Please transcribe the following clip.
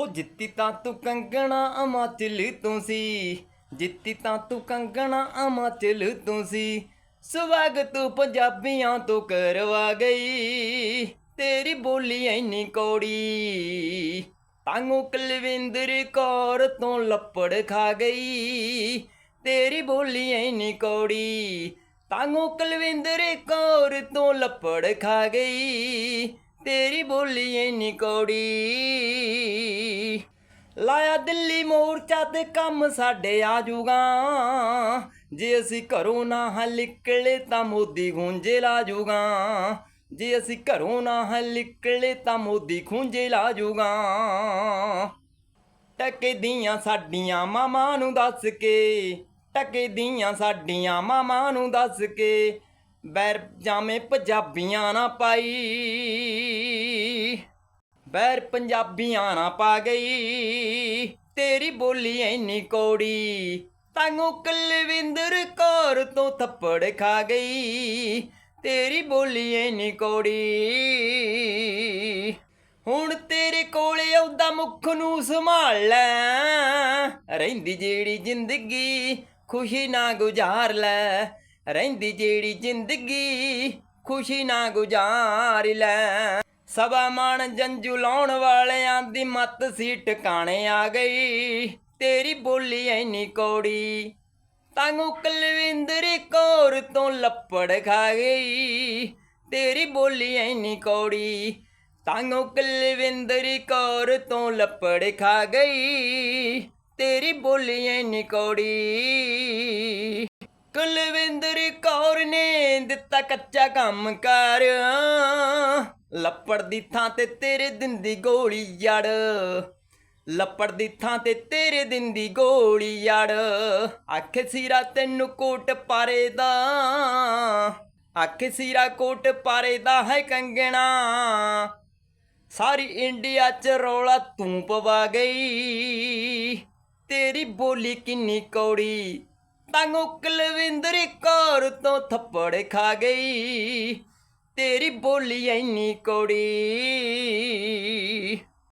ਹੋ ਜਿੱਤੀ ਤਾਂ ਤੂੰ ਕੰਗਣਾ ਅਮਾਚਲ ਤੂੰ ਸੀ। ਜਿੱਤੀ ਤਾਂ ਤੂੰ ਕੰਗਣਾ ਅਮਾਚਲ ਤੂੰ ਸੀ। ਸਵਾਗਤ ਤੂੰ ਪੰਜਾਬੀਆਂ ਤੋਂ ਕਰਵਾ ਗਈ। ਤੇਰੀ ਬੋਲੀ ਐਨੀ ਕੋੜੀ। ਤਾਂਗੂ ਕੁਲਵਿੰਦਰ ਕੌਰ ਤੋਂ ਲੱਪੜ ਖਾ ਗਈ। ਤੇਰੀ ਬੋਲੀ ਐਨੀ ਕੋੜੀ। ਤਾਂਗੂ ਕੁਲਵਿੰਦਰ ਕੌਰ ਤੋਂ ਲੱਪੜ ਖਾ ਗਈ। ਤੇਰੀ ਬੋਲੀ ਇੰਨੀ ਕੌੜੀ। ਲਾਇਆ ਦਿੱਲੀ ਮੋਰਚਾ ਤੇ ਕੰਮ ਸਾਡੇ ਆ ਜੂਗਾ। ਜੇ ਅਸੀਂ ਘਰੋਂ ਨਾ ਹਾਂ ਨਿਕਲੇ ਤਾਂ ਮੋਦੀ ਗੂੰਜੇ ਲਾ ਜੂਗਾ। ਜੇ ਅਸੀਂ ਘਰੋਂ ਨਾ ਹਾਂ ਨਿਕਲੇ ਤਾਂ ਮੋਦੀ ਖੂੰਜੇ ਲਾ ਜੂਗਾ। ਟਕੇ ਦੀਆਂ ਸਾਡੀਆਂ ਮਾਵਾਂ ਨੂੰ ਦੱਸ ਕੇ, ਟਕੇ ਦੀਆਂ ਸਾਡੀਆਂ ਮਾਵਾਂ ਨੂੰ ਦੱਸ ਕੇ ਬੈਰ ਜਾਮੇ ਪੰਜਾਬੀਆਂ ਨਾ ਪਾਈ। ਬੈਰ ਪੰਜਾਬੀਆਂ ਨਾ ਪਾ ਗਈ। ਤੇਰੀ ਬੋਲੀ ਐਨੀ ਕੋੜੀ ਤਾਂਗੋ ਕਲਵਿੰਦਰ ਕੌਰ ਤੋਂ ਥੱਪੜ ਖਾ ਗਈ। ਤੇਰੀ ਬੋਲੀ ਐਨੀ ਕੋੜੀ, ਹੁਣ ਤੇਰੇ ਕੋਲੇ ਆਉਦਾ ਮੁੱਖ ਨੂੰ ਸੰਭਾਲ ਲੈ। ਰਹਿੰਦੀ ਜਿਹੜੀ ਜ਼ਿੰਦਗੀ ਖੁਸ਼ੀ ਨਾ ਗੁਜ਼ਾਰ ਲੈ। ਰਹਿੰਦੀ ਜਿਹੜੀ ਜ਼ਿੰਦਗੀ ਖੁਸ਼ੀ ਨਾ ਗੁਜ਼ਾਰ ਲੈ। ਸਭਾ ਮਾਣ ਜੰਜੂ ਲਾਉਣ ਵਾਲਿਆਂ ਦੀ ਮੱਤ ਸੀ ਟਿਕਾਣੇ ਆ ਗਈ। ਤੇਰੀ ਬੋਲੀ ਐਨੀ ਕੋੜੀ ਤਾਂਗੋ ਕੁਲਵਿੰਦਰ ਕੌਰ ਤੋਂ ਲੱਪੜ ਖਾ ਗਈ। ਤੇਰੀ ਬੋਲੀ ਐਨੀ ਕੋੜੀ ਤਾਂਗੋ ਕੁਲਵਿੰਦਰ ਕੌਰ ਤੋਂ ਲੱਪੜ ਖਾ ਗਈ। ਤੇਰੀ ਬੋਲੀ ਐਨੀ ਕੋੜੀ ਕੁਲਵਿੰਦਰ ਕੌਰ ਨੇ ਦਿੱਤਾ ਕੱਚਾ ਕੰਮ ਕਰ ਲੱਪੜ ਦੀ ਥਾਂ ਤੇ ਤੇਰੇ ਦਿੰਦੀ ਗੋਲੀ ਜੜ। ਲੱਪੜ ਦੀ ਥਾਂ ਤੇ ਤੇਰੇ ਦਿੰਦੀ ਗੋਲੀ ਜੜ। ਆਖੇ ਸਿਰਾ ਤੈਨੂੰ ਕੋਟ ਪਾਰੇ ਦਾ। ਆਖੇ ਸਿਰਾ ਕੋਟ ਪਾਰੇ ਦਾ ਹੈ ਕੰਗਣਾ। ਸਾਰੀ ਇੰਡੀਆ ਚ ਰੌਲਾ ਤੂੰ ਪਵਾ ਗਈ। ਤੇਰੀ ਬੋਲੀ ਕਿੰਨੀ ਕੌੜੀ। ਤਾਂਗੋ ਕੁਲਵਿੰਦਰ ਕੌਰ ਤੋਂ ਥੱਪੜ ਖਾ ਗਈ। ਤੇਰੀ ਬੋਲੀ ਐਨੀ ਕੌੜੀ।